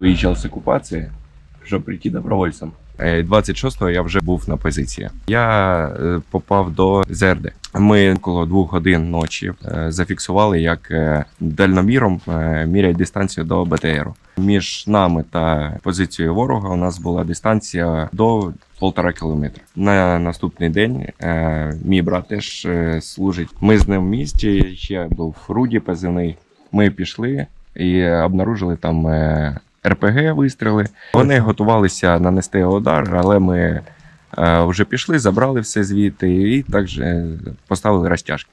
Виїжджав з окупації, щоб прийти добровольцем. Е, 26-го я вже був на позиції. Я е, попав до Зерди. Ми коло двох годин ночі е, зафіксували, як е, дальноміром е, міряють дистанцію до БТРу. Між нами та позицією ворога у нас була дистанція до полтора кілометра. На наступний день е, мій брат теж е, служить. Ми з ним в місті. Ще був Руді позивний. Ми пішли і обнаружили там е, РПГ вистріли. Вони готувалися нанести удар, але ми е, вже пішли, забрали все звідти і також поставили розтяжки.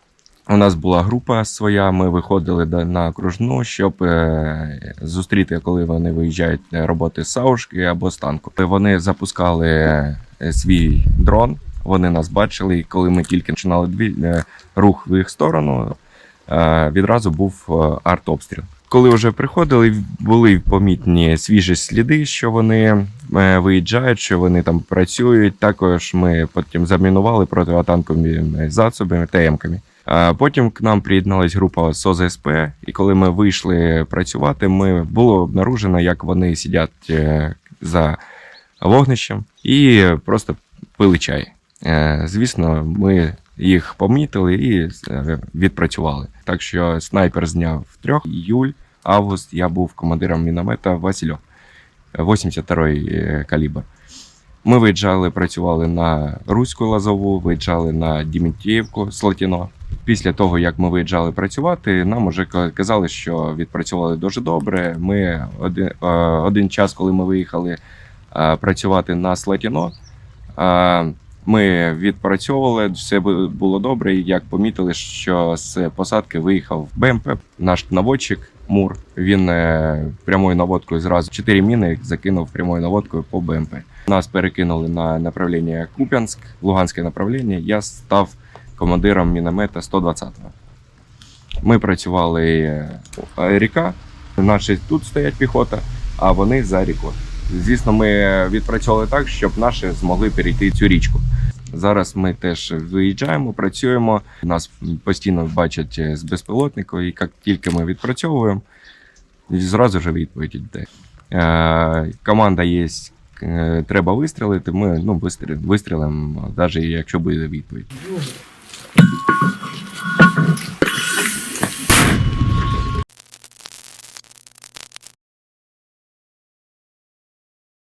У нас була група своя. Ми виходили на окружну, щоб е, зустріти, коли вони виїжджають роботи з саушки або з танку. Вони запускали е, свій дрон. Вони нас бачили, і коли ми тільки починали дві, рух в їх сторону, відразу був артобстріл. Коли вже приходили, були помітні свіжі сліди, що вони е, виїжджають, що вони там працюють. Також ми потім замінували противотанковими засобами та емками. А Потім к нам приєдналась група з ОЗСП, і коли ми вийшли працювати, ми було обнаружено, як вони сидять е, за вогнищем і просто пили чай. Е, Звісно, ми їх помітили і е, відпрацювали. Так що снайпер зняв трьох. Іюль, август я був командиром міномета Васильов, 82-й е, калібр. Ми виїжджали, працювали на Руську Лазову, виїжджали на Дімітєвку, Слотіно. Після того, як ми виїжджали працювати, нам ка- казали, що відпрацювали дуже добре. Ми один, е, один час, коли ми виїхали е, працювати на Слотіно, е, ми відпрацьовували, все було добре. І як помітили, що з посадки виїхав БМП, наш наводчик Мур. Він е, прямою наводкою зразу чотири міни закинув прямою наводкою по БМП. Нас перекинули на направлення Куп'янськ, Луганське направлення. Я став командиром міномета 120-го. Ми працювали е, ріка. Наші тут стоять піхота, а вони за рікою. Звісно, ми відпрацьовували так, щоб наші змогли перейти цю річку. Зараз ми теж виїжджаємо, працюємо. Нас постійно бачать е, з безпілотника, і як тільки ми відпрацьовуємо, зразу ж відповідь йде. Е, команда є, е, треба вистрілити. Ми ну, вистрілимо, навіть якщо буде відповідь.